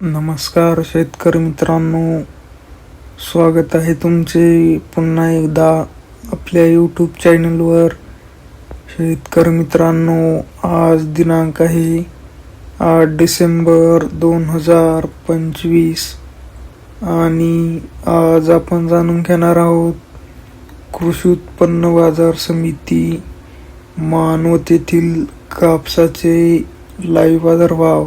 नमस्कार शेतकरी मित्रांनो. स्वागत आहे तुमचे पुन्हा एकदा आपल्या यूट्यूब चॅनलवर शेतकरी मित्रांनो आज दिनांक आहे आठ डिसेंबर दोन हजार पंचवीस आणि आज आपण जाणून घेणार आहोत कृषी उत्पन्न बाजार समिती मानवत येथील कापसाचे लाईव्ह बाजारभाव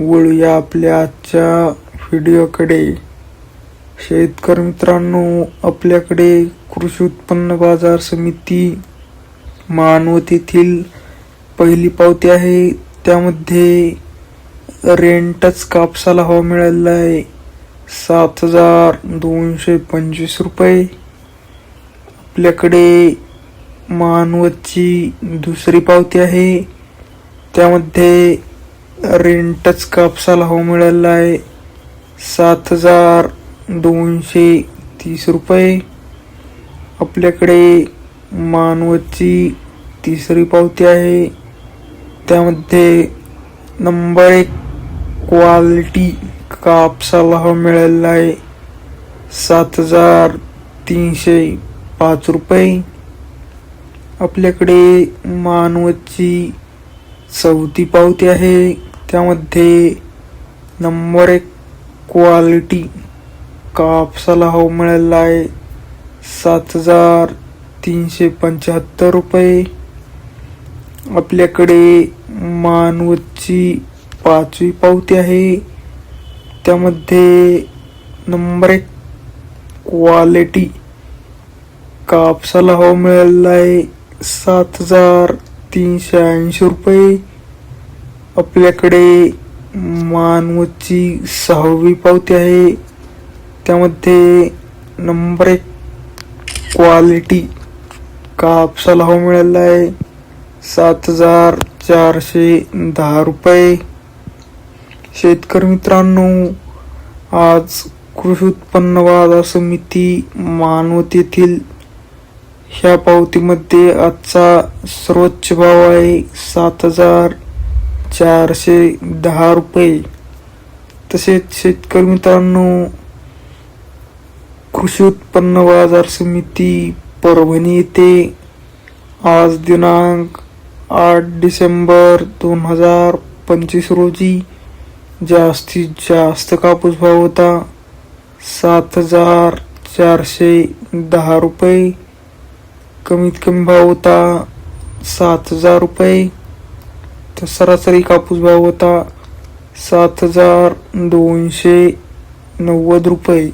वळूया आपल्या आजच्या व्हिडिओकडे. शेतकरी मित्रांनो आपल्याकडे कृषी उत्पन्न बाजार समिती मानवत येथील पहिली पावती आहे. त्यामध्ये रेंटच कापसाला हवा मिळालेला आहे. सात हजार दोनशे पंचवीस रुपये. आपल्याकडे मानवतची दुसरी पावती आहे. त्यामध्ये रेंटच कापसाला हो मिळालेला आहे. सात हजार दोनशे तीस रुपये. आपल्याकडे मानवतची तिसरी पावती आहे. त्यामध्ये नंबर एक क्वालिटी कापसाला हवा मिळाला आहे. सात हजार तीनशे पाच रुपये. आपल्याकडे मानवतची चौथी पावती आहे. त्यामध्ये नंबर एक क्वालिटी कापसाला हवा मिळालेला आहे. सात हजार तीनशे पंच्याहत्तर रुपये. आपल्याकडे मानवतची पाचवी पावती आहे. त्यामध्ये नंबर एक क्वालिटी कापसाला हवा मिळालेला आहे. सात हजार तीनशे ऐंशी रुपये. आपल्याकडे मानवची सहावी पावती आहे. त्यामध्ये नंबर एक क्वालिटी कापसाला हवा हो मिळाला आहे. सात हजार चारशे दहा रुपये. शेतकरी मित्रांनो आज कृषी उत्पन्न बाजार समिती मानवत येथील ह्या पावतीमध्ये आजचा सर्वोच्च भाव आहे सात हजार चारशे दहा रुपये. तसेच शेतकरी मित्रांनो कृषी उत्पन्न बाजार समिती परभणी येथे आज दिनांक आठ डिसेंबर दोन हजार पंचवीस रोजी जास्तीत जास्त कापूस भाव होता. सात हजार चारशे दहा रुपये. कमीत कमी भाव होता सात हजार रुपये. तर सरासरी कापूस भाव होता सात हजार दोनशे नव्वद रुपये.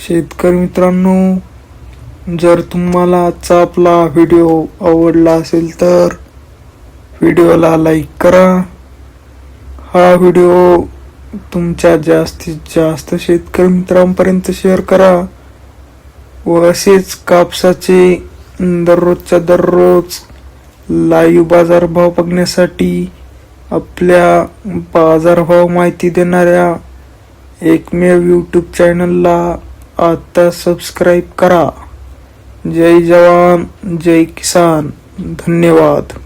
शेतकरी मित्रांनो जर तुम्हाला आजचा आपला व्हिडिओ आवडला असेल तर व्हिडिओला लाईक करा. हा व्हिडिओ तुमच्या जास्तीत जास्त शेतकरी मित्रांपर्यंत शेअर करा व असेच कापसाचे दररोजच्या दररोज लाईव्ह बाजारभाव बघण्यासाठी आपल्या बाजारभाव माहिती देणाऱ्या एकमेव यूट्यूब चॅनलला आता सबस्क्राईब करा. जय जवान जय किसान. धन्यवाद.